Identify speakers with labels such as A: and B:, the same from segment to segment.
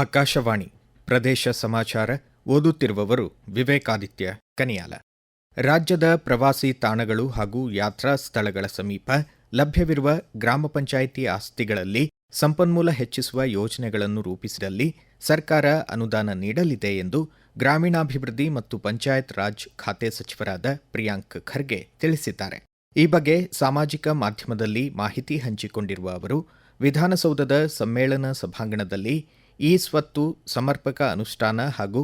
A: ಆಕಾಶವಾಣಿ ಪ್ರದೇಶ ಸಮಾಚಾರ ಓದುತ್ತಿರುವವರು ವಿವೇಕಾದಿತ್ಯ ಕನಿಯಾಲ ರಾಜ್ಯದ ಪ್ರವಾಸಿ ತಾಣಗಳು ಹಾಗೂ ಯಾತ್ರಾ ಸ್ಥಳಗಳ ಸಮೀಪ ಲಭ್ಯವಿರುವ ಗ್ರಾಮ ಪಂಚಾಯಿತಿ ಆಸ್ತಿಗಳಲ್ಲಿ ಸಂಪನ್ಮೂಲ ಹೆಚ್ಚಿಸುವ ಯೋಜನೆಗಳನ್ನು ರೂಪಿಸಿದಲ್ಲಿ ಸರ್ಕಾರ ಅನುದಾನ ನೀಡಲಿದೆ ಎಂದು ಗ್ರಾಮೀಣಾಭಿವೃದ್ಧಿ ಮತ್ತು ಪಂಚಾಯತ್ ರಾಜ್ ಖಾತೆ ಸಚಿವರಾದ ಪ್ರಿಯಾಂಕ್ ಖರ್ಗೆ ತಿಳಿಸಿದ್ದಾರೆ ಈ ಬಗ್ಗೆ ಸಾಮಾಜಿಕ ಮಾಧ್ಯಮದಲ್ಲಿ ಮಾಹಿತಿ ಹಂಚಿಕೊಂಡಿರುವ ಅವರು ವಿಧಾನಸೌಧದ ಸಮ್ಮೇಳನ ಸಭಾಂಗಣದಲ್ಲಿ ಈ ಸ್ವತ್ತು ಸಮರ್ಪಕ ಅನುಷ್ಠಾನ ಹಾಗೂ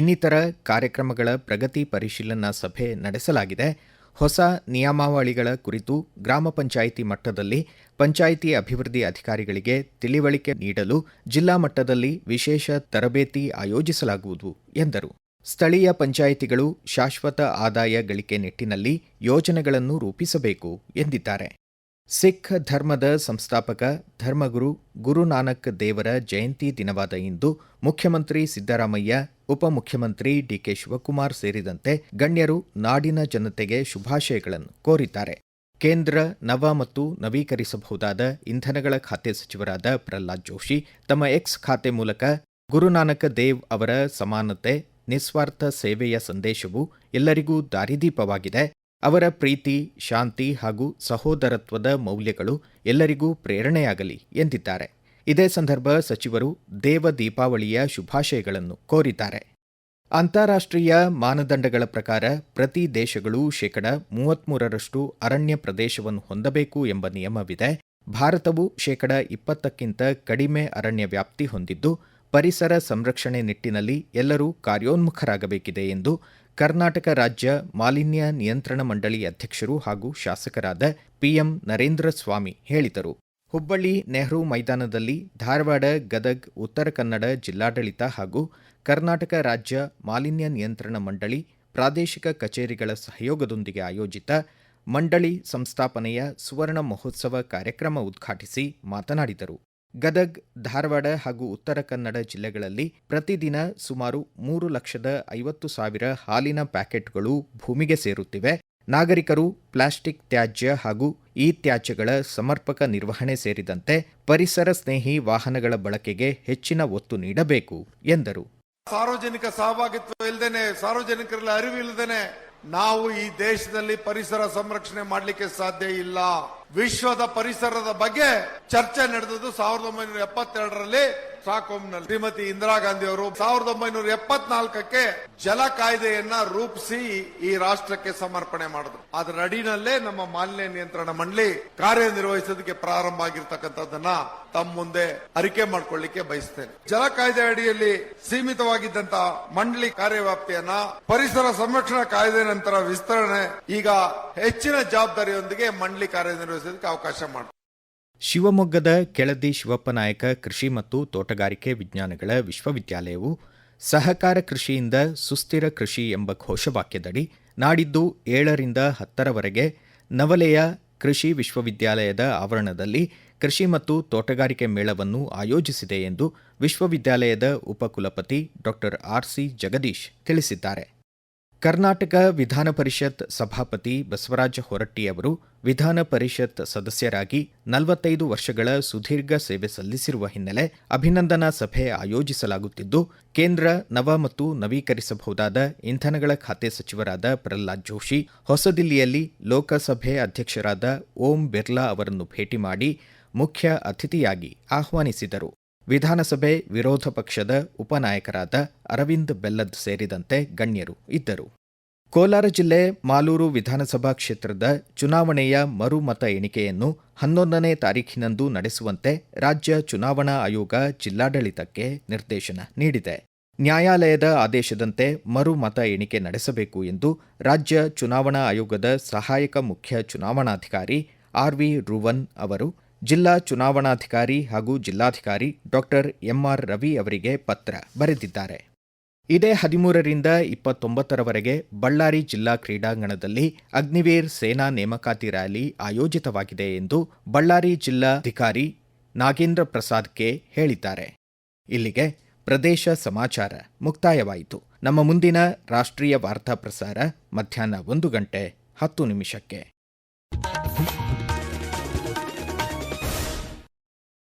A: ಇನ್ನಿತರ ಕಾರ್ಯಕ್ರಮಗಳ ಪ್ರಗತಿ ಪರಿಶೀಲನಾ ಸಭೆ ನಡೆಸಲಾಗಿದೆ ಹೊಸ ನಿಯಮಾವಳಿಗಳ ಕುರಿತು ಗ್ರಾಮ ಪಂಚಾಯಿತಿ ಮಟ್ಟದಲ್ಲಿ ಪಂಚಾಯಿತಿ ಅಭಿವೃದ್ಧಿ ಅಧಿಕಾರಿಗಳಿಗೆ ತಿಳಿವಳಿಕೆ ನೀಡಲು ಜಿಲ್ಲಾ ಮಟ್ಟದಲ್ಲಿ ವಿಶೇಷ ತರಬೇತಿ ಆಯೋಜಿಸಲಾಗುವುದು ಎಂದರು ಸ್ಥಳೀಯ ಪಂಚಾಯಿತಿಗಳು ಶಾಶ್ವತ ಆದಾಯ ಗಳಿಕೆ ನಿಟ್ಟಿನಲ್ಲಿ ಯೋಜನೆಗಳನ್ನು ರೂಪಿಸಬೇಕು ಎಂದಿದ್ದಾರೆ ಸಿಖ್ ಧರ್ಮದ ಸಂಸ್ಥಾಪಕ ಧರ್ಮಗುರು ಗುರುನಾನಕ್ ದೇವರ ಜಯಂತಿ ದಿನವಾದ ಇಂದು ಮುಖ್ಯಮಂತ್ರಿ ಸಿದ್ದರಾಮಯ್ಯ ಉಪಮುಖ್ಯಮಂತ್ರಿ ಡಿಕೆ ಶಿವಕುಮಾರ್ ಸೇರಿದಂತೆ ಗಣ್ಯರು ನಾಡಿನ ಜನತೆಗೆ ಶುಭಾಶಯಗಳನ್ನು ಕೋರಿದ್ದಾರೆ ಕೇಂದ್ರ ನವ ಮತ್ತು ನವೀಕರಿಸಬಹುದಾದ ಇಂಧನಗಳ ಖಾತೆ ಸಚಿವರಾದ ಪ್ರಹ್ಲಾದ್ ಜೋಶಿ ತಮ್ಮ ಎಕ್ಸ್ ಖಾತೆ ಮೂಲಕ ಗುರುನಾನಕ ದೇವ್ ಅವರ ಸಮಾನತೆ ನಿಸ್ವಾರ್ಥ ಸೇವೆಯ ಸಂದೇಶವು ಎಲ್ಲರಿಗೂ ದಾರಿದೀಪವಾಗಿದೆ ಅವರ ಪ್ರೀತಿ ಶಾಂತಿ ಹಾಗೂ ಸಹೋದರತ್ವದ ಮೌಲ್ಯಗಳು ಎಲ್ಲರಿಗೂ ಪ್ರೇರಣೆಯಾಗಲಿ ಎಂದಿದ್ದಾರೆ ಇದೇ ಸಂದರ್ಭ ಸಚಿವರು ದೇವ ದೀಪಾವಳಿಯ ಶುಭಾಶಯಗಳನ್ನು ಕೋರಿದ್ದಾರೆ ಅಂತಾರಾಷ್ಟ್ರೀಯ ಮಾನದಂಡಗಳ ಪ್ರಕಾರ ಪ್ರತಿ ದೇಶಗಳು ಶೇಕಡ ಮೂವತ್ಮೂರರಷ್ಟು ಅರಣ್ಯ ಪ್ರದೇಶವನ್ನು ಹೊಂದಬೇಕು ಎಂಬ ನಿಯಮವಿದೆ ಭಾರತವು ಶೇಕಡ ಇಪ್ಪತ್ತಕ್ಕಿಂತ ಕಡಿಮೆ ಅರಣ್ಯ ವ್ಯಾಪ್ತಿ ಹೊಂದಿದ್ದು ಪರಿಸರ ಸಂರಕ್ಷಣೆ ನಿಟ್ಟಿನಲ್ಲಿ ಎಲ್ಲರೂ ಕಾರ್ಯೋನ್ಮುಖರಾಗಬೇಕಿದೆ ಎಂದು ಕರ್ನಾಟಕ ರಾಜ್ಯ ಮಾಲಿನ್ಯ ನಿಯಂತ್ರಣ ಮಂಡಳಿ ಅಧ್ಯಕ್ಷರು ಹಾಗೂ ಶಾಸಕರಾದ ಪಿಎಂ ನರೇಂದ್ರ ಸ್ವಾಮಿ ಹೇಳಿದರು ಹುಬ್ಬಳ್ಳಿ ನೆಹರು ಮೈದಾನದಲ್ಲಿ ಧಾರವಾಡ ಗದಗ್ ಉತ್ತರ ಕನ್ನಡ ಜಿಲ್ಲಾಡಳಿತ ಹಾಗೂ ಕರ್ನಾಟಕ ರಾಜ್ಯ ಮಾಲಿನ್ಯ ನಿಯಂತ್ರಣ ಮಂಡಳಿ ಪ್ರಾದೇಶಿಕ ಕಚೇರಿಗಳ ಸಹಯೋಗದೊಂದಿಗೆ ಆಯೋಜಿತ ಮಂಡಳಿ ಸಂಸ್ಥಾಪನೆಯ ಸುವರ್ಣ ಮಹೋತ್ಸವ ಕಾರ್ಯಕ್ರಮ ಉದ್ಘಾಟಿಸಿ ಮಾತನಾಡಿದರು ಗದಗ್ ಧಾರವಾಡ ಹಾಗೂ ಉತ್ತರ ಕನ್ನಡ ಜಿಲ್ಲೆಗಳಲ್ಲಿ ಪ್ರತಿದಿನ ಸುಮಾರು ಮೂರು ಲಕ್ಷದ ಐವತ್ತು ಸಾವಿರ ಹಾಲಿನ ಪ್ಯಾಕೆಟ್ಗಳು ಭೂಮಿಗೆ ಸೇರುತ್ತಿವೆ ನಾಗರಿಕರು ಪ್ಲಾಸ್ಟಿಕ್ ತ್ಯಾಜ್ಯ ಹಾಗೂ ಈ ತ್ಯಾಜ್ಯಗಳ ಸಮರ್ಪಕ ನಿರ್ವಹಣೆ ಸೇರಿದಂತೆ ಪರಿಸರ ಸ್ನೇಹಿ ವಾಹನಗಳ ಬಳಕೆಗೆ ಹೆಚ್ಚಿನ ಒತ್ತು ನೀಡಬೇಕು ಎಂದರು
B: ಸಾರ್ವಜನಿಕ ಸಹಭಾಗಿತ್ವ ಇಲ್ಲದೇನೆ ಸಾರ್ವಜನಿಕರಲ್ಲಿ ಅರಿವು ನಾವು ಈ ದೇಶದಲ್ಲಿ ಪರಿಸರ ಸಂರಕ್ಷಣೆ ಮಾಡಲಿಕ್ಕೆ ಸಾಧ್ಯ ಇಲ್ಲ ವಿಶ್ವದ ಪರಿಸರದ ಬಗ್ಗೆ ಚರ್ಚೆ ನಡೆದದ್ದು ಸಾವಿರದ ಒಂಬೈನೂರ ಎಪ್ಪತ್ತೆರಡರಲ್ಲಿ ಸಾಕೋಮ್ನಲ್ಲಿ ಶ್ರೀಮತಿ ಇಂದಿರಾ ಗಾಂಧಿ ಅವರು ಸಾವಿರದ ಒಂಬೈನೂರ ಎಪ್ಪತ್ನಾಲ್ಕಕ್ಕೆ ಜಲ ಕಾಯ್ದೆಯನ್ನ ರೂಪಿಸಿ ಈ ರಾಷ್ಟ್ರಕ್ಕೆ ಸಮರ್ಪಣೆ ಮಾಡಿದ್ರು ಅದರ ಅಡಿನಲ್ಲೇ ನಮ್ಮ ಮಾಲಿನ್ಯ ನಿಯಂತ್ರಣ ಮಂಡಳಿ ಕಾರ್ಯನಿರ್ವಹಿಸೋದಕ್ಕೆ ಪ್ರಾರಂಭ ಆಗಿರ್ತಕ್ಕಂಥದ್ದನ್ನ ತಮ್ಮ ಮುಂದೆ ಅರಿಕೆ ಮಾಡಿಕೊಳ್ಳಿಕ್ಕೆ ಬಯಸ್ತೇನೆ ಜಲ ಕಾಯ್ದೆ ಅಡಿಯಲ್ಲಿ ಸೀಮಿತವಾಗಿದ್ದಂತ ಮಂಡಳಿ ಕಾರ್ಯವ್ಯಾಪ್ತಿಯನ್ನ ಪರಿಸರ ಸಂರಕ್ಷಣಾ ಕಾಯ್ದೆ ನಂತರ ವಿಸ್ತರಣೆ ಈಗ ಹೆಚ್ಚಿನ ಜವಾಬ್ದಾರಿಯೊಂದಿಗೆ ಮಂಡಳಿ ಕಾರ್ಯನಿರ್ವಹಿಸ ಅವಕಾಶ ಮಾಡ್ತಾರೆ
C: ಶಿವಮೊಗ್ಗದ ಕೆಳದಿ ಶಿವಪ್ಪನಾಯಕ ಕೃಷಿ ಮತ್ತು ತೋಟಗಾರಿಕೆ ವಿಜ್ಞಾನಗಳ ವಿಶ್ವವಿದ್ಯಾಲಯವು ಸಹಕಾರ ಕೃಷಿಯಿಂದ ಸುಸ್ಥಿರ ಕೃಷಿ ಎಂಬ ಘೋಷವಾಕ್ಯದಡಿ ನಾಡಿದ್ದು ಏಳರಿಂದ ಹತ್ತರವರೆಗೆ ನವಲೆಯ ಕೃಷಿ ವಿಶ್ವವಿದ್ಯಾಲಯದ ಆವರಣದಲ್ಲಿ ಕೃಷಿ ಮತ್ತು ತೋಟಗಾರಿಕೆ ಮೇಳವನ್ನು ಆಯೋಜಿಸಿದೆ ಎಂದು ವಿಶ್ವವಿದ್ಯಾಲಯದ ಉಪಕುಲಪತಿ ಡಾಕ್ಟರ್ ಆರ್ಸಿ ಜಗದೀಶ್ ತಿಳಿಸಿದ್ದಾರೆ
D: ಕರ್ನಾಟಕ ವಿಧಾನ ಪರಿಷತ್ ಸಭಾಪತಿ ಬಸವರಾಜ ಹೊರಟ್ಟಿಯವರು ವಿಧಾನ ಪರಿಷತ್ ಸದಸ್ಯರಾಗಿ ನಲವತ್ತೈದು ವರ್ಷಗಳ ಸುದೀರ್ಘ ಸೇವೆ ಸಲ್ಲಿಸಿರುವ ಹಿನ್ನೆಲೆ ಅಭಿನಂದನಾ ಸಭೆ ಆಯೋಜಿಸಲಾಗುತ್ತಿದ್ದು ಕೇಂದ್ರ ನವ ಮತ್ತು ನವೀಕರಿಸಬಹುದಾದ ಇಂಧನಗಳ ಖಾತೆ ಸಚಿವರಾದ ಪ್ರಹ್ಲಾದ್ ಜೋಶಿ ಹೊಸದಿಲ್ಲಿಯಲ್ಲಿ ಲೋಕಸಭೆ ಅಧ್ಯಕ್ಷರಾದ ಓಂ ಬಿರ್ಲಾ ಅವರನ್ನು ಭೇಟಿ ಮಾಡಿ ಮುಖ್ಯ ಅತಿಥಿಯಾಗಿ ಆಹ್ವಾನಿಸಿದರು ವಿಧಾನಸಭೆ ವಿರೋಧ ಪಕ್ಷದ ಉಪನಾಯಕರಾದ ಅರವಿಂದ್ ಬೆಲ್ಲದ್ ಸೇರಿದಂತೆ ಗಣ್ಯರು ಇದ್ದರು
E: ಕೋಲಾರ ಜಿಲ್ಲೆ ಮಾಲೂರು ವಿಧಾನಸಭಾ ಕ್ಷೇತ್ರದ ಚುನಾವಣೆಯ ಮರು ಮತ ಎಣಿಕೆಯನ್ನು ಹನ್ನೊಂದನೇ ತಾರೀಖಿನಂದು ನಡೆಸುವಂತೆ ರಾಜ್ಯ ಚುನಾವಣಾ ಆಯೋಗ ಜಿಲ್ಲಾಡಳಿತಕ್ಕೆ ನಿರ್ದೇಶನ ನೀಡಿದೆ ನ್ಯಾಯಾಲಯದ ಆದೇಶದಂತೆ ಮರು ಮತ ಎಣಿಕೆ ನಡೆಸಬೇಕು ಎಂದು ರಾಜ್ಯ ಚುನಾವಣಾ ಆಯೋಗದ ಸಹಾಯಕ ಮುಖ್ಯ ಚುನಾವಣಾಧಿಕಾರಿ ಆರ್ ವಿ ರುವನ್ ಅವರು ಜಿಲ್ಲಾ ಚುನಾವಣಾಧಿಕಾರಿ ಹಾಗೂ ಜಿಲ್ಲಾಧಿಕಾರಿ ಡಾಕ್ಟರ್ ಎಂಆರ್ ರವಿ ಅವರಿಗೆ ಪತ್ರ ಬರೆದಿದ್ದಾರೆ ಇದೇ ಹದಿಮೂರರಿಂದ ಇಪ್ಪತ್ತೊಂಬತ್ತರವರೆಗೆ ಬಳ್ಳಾರಿ ಜಿಲ್ಲಾ ಕ್ರೀಡಾಂಗಣದಲ್ಲಿ ಅಗ್ನಿವೀರ್ ಸೇನಾ ನೇಮಕಾತಿ ರ್ಯಾಲಿ ಆಯೋಜಿತವಾಗಿದೆ ಎಂದು ಬಳ್ಳಾರಿ ಜಿಲ್ಲಾಧಿಕಾರಿ ನಾಗೇಂದ್ರ ಪ್ರಸಾದ್ ಕೆ ಹೇಳಿದ್ದಾರೆ ಇಲ್ಲಿಗೆ ಪ್ರದೇಶ ಸಮಾಚಾರ ಮುಕ್ತಾಯವಾಯಿತು ನಮ್ಮ ಮುಂದಿನ ರಾಷ್ಟ್ರೀಯ ವಾರ್ತಾ ಪ್ರಸಾರ ಮಧ್ಯಾಹ್ನ ಒಂದು ಗಂಟೆ ಹತ್ತು ನಿಮಿಷಕ್ಕೆ